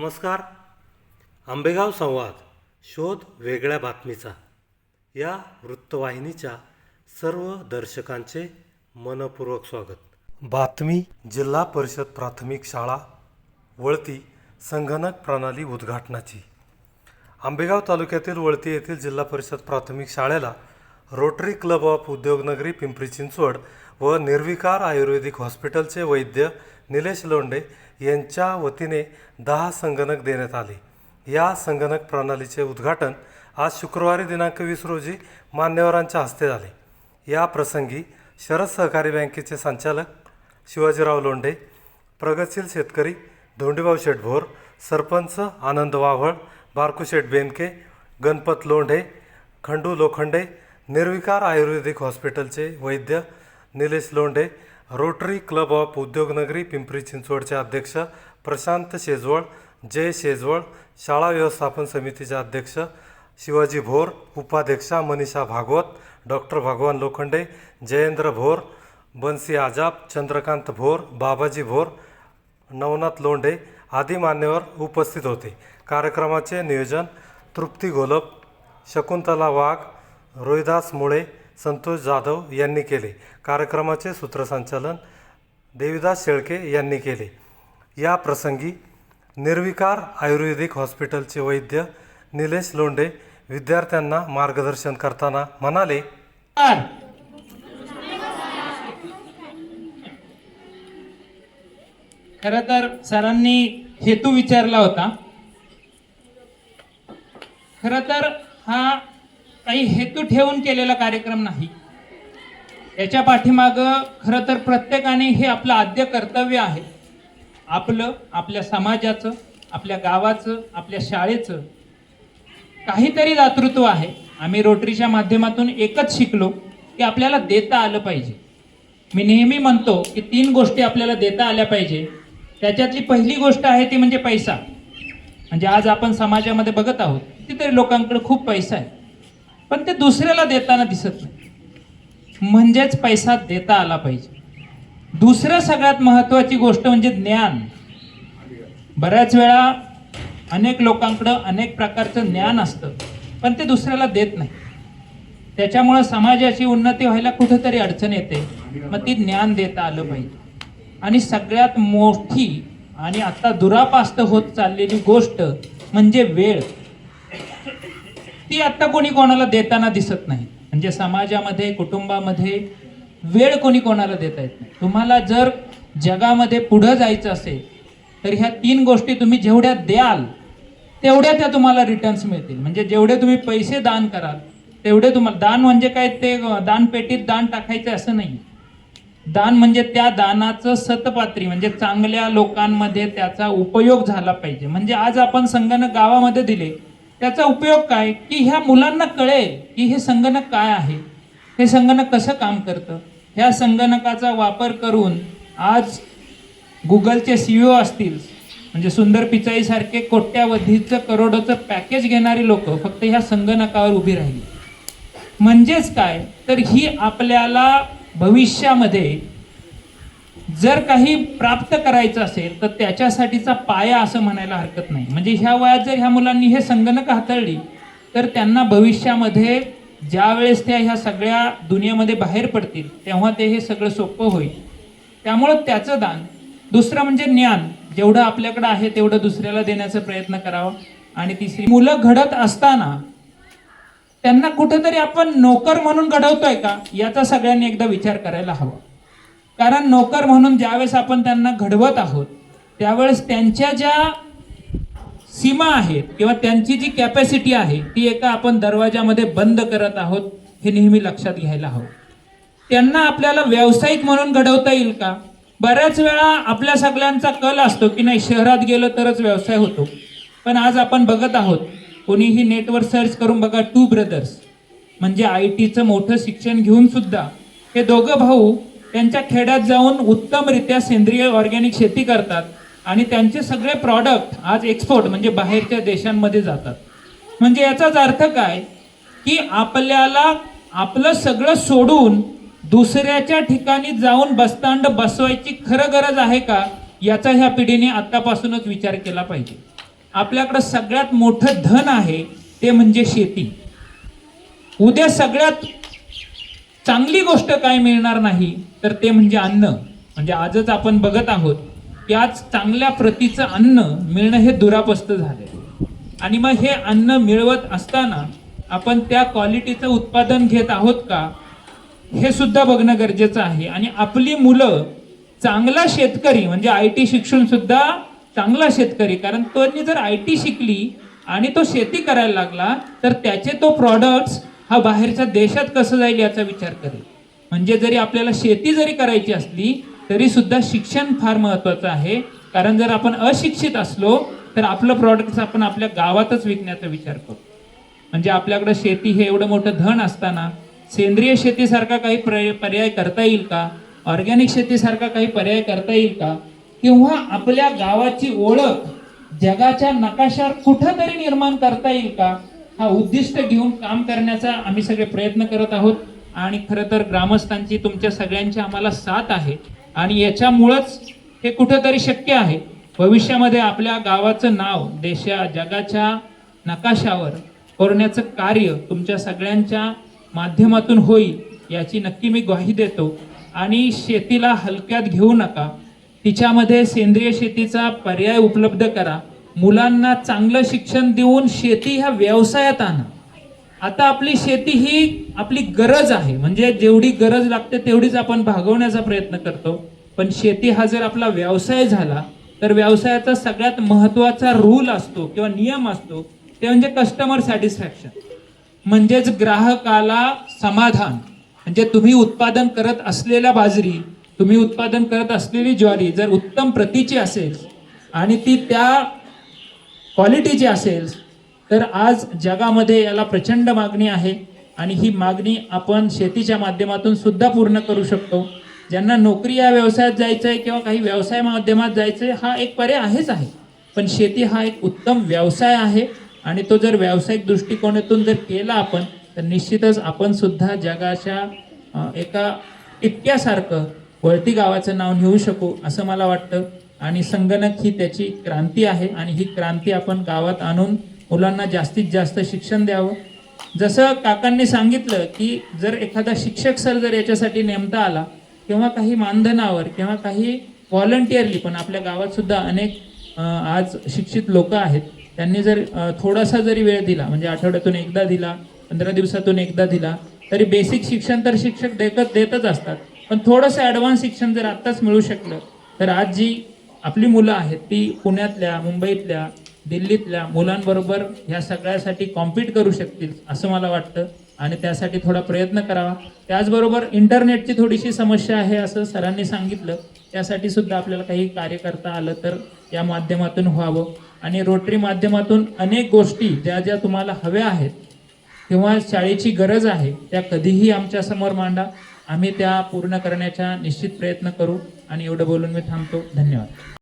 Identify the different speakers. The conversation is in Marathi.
Speaker 1: नमस्कार. आंबेगाव संवाद शोध वेगळ्या बातमीचा. या वृत्तवाहिनीच्या सर्व दर्शकांचे मनपूर्वक स्वागत. बातमी जिल्हा परिषद प्राथमिक शाळा वळती संगणक प्रणाली उद्घाटनाची. आंबेगाव तालुक्यातील वळती येथील जिल्हा परिषद प्राथमिक शाळेला rotary club of Udyognagari Pimpri Chinchwad व निर्विकार आयुर्वेदिक हॉस्पिटलचे वैद्य निलेश लोंडे यांच्या वतीने दहा संगणक देण्यात आले. या संगणक प्रणालीचे उद्घाटन आज शुक्रवारी दिनांक वीस रोजी मान्यवरांच्या हस्ते झाले. या प्रसंगी शरद सहकारी बँकेचे संचालक शिवाजीराव लोंढे प्रगतशील शेतकरी धोंडीभाऊ शेठ भोर सरपंच आनंद वाव्हळ बारकू शेठ बेनके गणपत लोंढे खंडू लोखंडे निर्विकार आयुर्वेदिक हॉस्पिटलचे वैद्य Nilesh Londhe rotary club of Udyognagari Pimpri चिंचवडचे अध्यक्ष प्रशांत शेजवळ जय शेजवळ शाळा व्यवस्थापन समितीचे अध्यक्ष शिवाजी भोर उपाध्यक्षा मनीषा भागवत डॉक्टर भगवान लोखंडे जयेंद्र भोर बन्सी आजाब चंद्रकांत भोर बाबाजी भोर नवनाथ लोंढे आदी मान्यवर उपस्थित होते. कार्यक्रमाचे नियोजन तृप्ती घोलप शकुंतला वाघ रोहिदास मुळे संतोष जाधव यांनी केले. कार्यक्रमाचे सूत्रसंचालन देविदास शेळके यांनी केले. या प्रसंगी निर्विकार आयुर्वेदिक हॉस्पिटलचे वैद्य निलेश लोंढे विद्यार्थ्यांना मार्गदर्शन करताना म्हणाले
Speaker 2: खर तर सरांनी हेतू विचारला होता. खर तर हा काही हेतू ठेवून केलेला कार्यक्रम नाही. याच्या पाठीमागं खरं तर प्रत्येकाने हे आपलं आद्य कर्तव्य आहे. आपलं आपल्या समाजाचं आपल्या गावाचं आपल्या शाळेचं. काहीतरी दातृत्व आहे. आम्ही रोटरीच्या माध्यमातून एकच शिकलो की आपल्याला देता आलं पाहिजे. मी नेहमी म्हणतो की तीन गोष्टी आपल्याला देता आल्या पाहिजे. त्याच्यातली पहिली गोष्ट आहे ती म्हणजे पैसा. म्हणजे आज आपण समाजामध्ये बघत आहोत कितीतरी लोकांकडे खूप पैसा आहे. पण ते दुसऱ्याला देताना दिसत नाही. म्हणजेच पैसा देता आला पाहिजे. दुसरं सगळ्यात महत्त्वाची गोष्ट म्हणजे ज्ञान. बऱ्याच वेळा अनेक लोकांकडं अनेक प्रकारचं ज्ञान असतं पण ते दुसऱ्याला देत नाही. त्याच्यामुळं समाजाची उन्नती व्हायला कुठंतरी अडचण येते. मग ती ज्ञान देता आलं पाहिजे. आणि सगळ्यात मोठी आणि आता दुरापास्त होत चाललेली गोष्ट म्हणजे वेळ. ती आत्ता कोणी कोणाला देताना दिसत नाही. म्हणजे समाजामध्ये कुटुंबामध्ये वेळ कोणी कोणाला देता येत नाही. तुम्हाला जर जगामध्ये पुढं जायचं असेल तर ह्या तीन गोष्टी तुम्ही जेवढ्या द्याल तेवढ्या त्या तुम्हाला रिटर्न्स मिळतील. म्हणजे जेवढे तुम्ही पैसे दान कराल तेवढे तुम्हाला दान म्हणजे काय? ते दानपेटीत दान टाकायचं असं नाही. दान म्हणजे त्या दानाचं सतपात्री म्हणजे चांगल्या लोकांमध्ये त्याचा उपयोग झाला पाहिजे. म्हणजे आज आपण संगणक गावामध्ये दिले त्याचा उपयोग काय? की ह्या मुलांना कळेल की हे संगणक काय आहे. हे संगणक कसं काम करतं? ह्या संगणकाचा वापर करून आज गुगलचे सीईओ असतील म्हणजे सुंदर पिचाईसारखे कोट्यावधीचं करोडोचं पॅकेज घेणारी लोक फक्त ह्या संगणकावर उभी राहिली. म्हणजेच काय? तर ही आपल्याला भविष्यामध्ये जर काही प्राप्त करायचं असेल तर त्याच्यासाठीचा पाया असं म्हणायला हरकत नाही. म्हणजे ह्या वयात जर ह्या मुलांनी हे संगणक हाताळली तर त्यांना भविष्यामध्ये ज्या वेळेस त्या ह्या सगळ्या दुनियेमध्ये बाहेर पडतील तेव्हा ते हे सगळं सोपं होईल. त्यामुळं त्याचं दान. दुसरं म्हणजे ज्ञान. जेवढं आपल्याकडं आहे तेवढं दुसऱ्याला देण्याचा प्रयत्न करावा. आणि तिसरी मुलं घडत असताना त्यांना कुठेतरी आपण नोकर म्हणून घडवतोय का? याचा सगळ्यांनी एकदा विचार करायला हवा. कारण नोकर म्हणून ज्यावेळेस आपण त्यांना घडवत आहोत त्यावेळेस त्यांच्या ज्या सीमा आहेत किंवा त्यांची जी कॅपॅसिटी आहे ती एका आपण दरवाजामध्ये बंद करत आहोत हे नेहमी लक्षात घ्यायला हवं. त्यांना आपल्याला व्यावसायिक म्हणून घडवता येईल का? बऱ्याच वेळा आपल्या सगळ्यांचा कल असतो की नाही शहरात गेलं तरच व्यवसाय होतो. पण आज आपण बघत आहोत कोणीही नेटवर सर्च करून बघा टू ब्रदर्स म्हणजे आय टीचं मोठं शिक्षण घेऊन सुद्धा हे दोघं भाऊ त्यांच्या खेड्यात जाऊन उत्तमरित्या सेंद्रिय ऑर्गॅनिक शेती करतात आणि त्यांचे सगळे प्रॉडक्ट आज एक्सपोर्ट म्हणजे बाहेरच्या देशांमध्ये जातात. म्हणजे याचाच अर्थ काय? की आपल्याला आपलं सगळं सोडून दुसऱ्याच्या ठिकाणी जाऊन बसतांड बसवायची खरं गरज आहे का? याचा ह्या पिढीने आत्तापासूनच विचार केला पाहिजे. आपल्याकडं सगळ्यात मोठं धन आहे ते म्हणजे शेती. उद्या सगळ्यात चांगली गोष्ट काय मिळणार नाही तर ते म्हणजे अन्न. म्हणजे आजच आपण बघत आहोत की आज चांगल्या प्रतीचं अन्न मिळणं हे दुरापस्त झालंय. आणि मग हे अन्न मिळवत असताना आपण त्या क्वालिटीचं उत्पादन घेत आहोत का हे सुद्धा बघणं गरजेचं आहे. आणि आपली मुलं चांगला शेतकरी म्हणजे आय टी शिक्षण सुद्धा चांगला शेतकरी कारण त्यांनी जर आय टी शिकली आणि तो शेती करायला लागला तर त्याचे तो प्रॉडक्ट्स हा बाहेरच्या देशात कसं जाईल याचा विचार करेल. म्हणजे जरी आपल्याला शेती जरी करायची असली तरी सुद्धा शिक्षण फार महत्वाचं आहे. कारण जर आपण अशिक्षित असलो तर आपलं प्रॉडक्ट आपण आपल्या गावातच विकण्याचा विचार करू. म्हणजे आपल्याकडं शेती हे एवढं मोठं धन असताना सेंद्रिय शेतीसारखा काही पर्याय करता येईल का? ऑर्गॅनिक शेतीसारखा काही पर्याय करता येईल का? किंवा आपल्या गावाची ओळख जगाच्या नकाशावर कुठंतरी निर्माण करता येईल का? हा उद्दिष्ट घेऊन काम करण्याचा आम्ही सगळे प्रयत्न करत आहोत. आणि खरं तर ग्रामस्थांची तुमच्या सगळ्यांची आम्हाला साथ आहे. आणि याच्यामुळंच हे कुठंतरी शक्य आहे. भविष्यामध्ये आपल्या गावाचं नाव देशा जगाच्या नकाशावर करण्याचं कार्य तुमच्या सगळ्यांच्या माध्यमातून होईल याची नक्की मी ग्वाही देतो. आणि शेतीला हलक्यात घेऊ नका. तिच्यामध्ये सेंद्रिय शेतीचा पर्याय उपलब्ध करा. मुलांना चांगलं शिक्षण देऊन शेती ह्या व्यवसायात आणा. आता आपली शेती ही आपली गरज आहे. म्हणजे जेवढी गरज लागते तेवढीच आपण भागवण्याचा प्रयत्न करतो. पण शेती हा जर आपला व्यवसाय झाला तर व्यवसायाचा सगळ्यात महत्त्वाचा रूल असतो किंवा नियम असतो ते म्हणजे कस्टमर सॅटिस्फॅक्शन म्हणजेच ग्राहकाला समाधान. म्हणजे तुम्ही उत्पादन करत असलेल्या बाजरी तुम्ही उत्पादन करत असलेली ज्वारी जर उत्तम प्रतीची असेल आणि ती त्या क्वालिटीची असेल तर आज जगामध्ये याला प्रचंड मागणी आहे आणि ही मागणी आपण शेतीच्या माध्यमातून सुद्धा पूर्ण करू शकतो. ज्यांना नोकरी या व्यवसायात जायचं आहे किंवा काही व्यवसाय माध्यमात जायचं आहे हा एक पर्याय आहेच आहे. पण शेती हा एक उत्तम व्यवसाय आहे आणि तो जर व्यावसायिक दृष्टिकोनातून जर केला आपण तर निश्चितच आपण सुद्धा जगाच्या एका इतक्यासारखं वळती गावाचं नाव घेऊ शकू असं मला वाटतं. आणि संगणक ही त्याची क्रांती आहे आणि ही क्रांती आपण गावात आणून मुलांना जास्तीत जास्त शिक्षण द्यावं. जसं काकांनी सांगितलं की जर एखादा शिक्षक सर जर याच्यासाठी नेमता आला किंवा काही मानधनावर किंवा काही व्हॉलंटिअरली पण आपल्या गावात सुद्धा अनेक आज शिक्षित लोक आहेत त्यांनी जर थोडासा जरी वेळ दिला म्हणजे आठवड्यातून एकदा दिला पंधरा दिवसातून एकदा दिला तरी बेसिक शिक्षण तर शिक्षक देतच देतच असतात. पण थोडंसं ॲडव्हान्स शिक्षण जर आत्ताच मिळू शकलं तर आज जी आपली मुलं आहेत ती पुण्यातल्या मुंबईतल्या दिल्लीतल्या मुलांबरोबर ह्या सगळ्यासाठी कॉम्पीट करू शकतील असं मला वाटतं. आणि त्यासाठी थोडा प्रयत्न करावा. त्याचबरोबर इंटरनेटची थोडीशी समस्या आहे असं सरांनी सांगितलं. त्यासाठी सुद्धा आपल्याला काही कार्य करता आलं तर या माध्यमातून व्हावं. आणि रोटरी माध्यमातून अनेक गोष्टी ज्या ज्या तुम्हाला हव्या आहेत किंवा शाळेची गरज आहे त्या कधीही आमच्यासमोर मांडा. आम्ही त्या पूर्ण करण्याचा निश्चित प्रयत्न करू आणि एवढं बोलून मी थांबतो. धन्यवाद.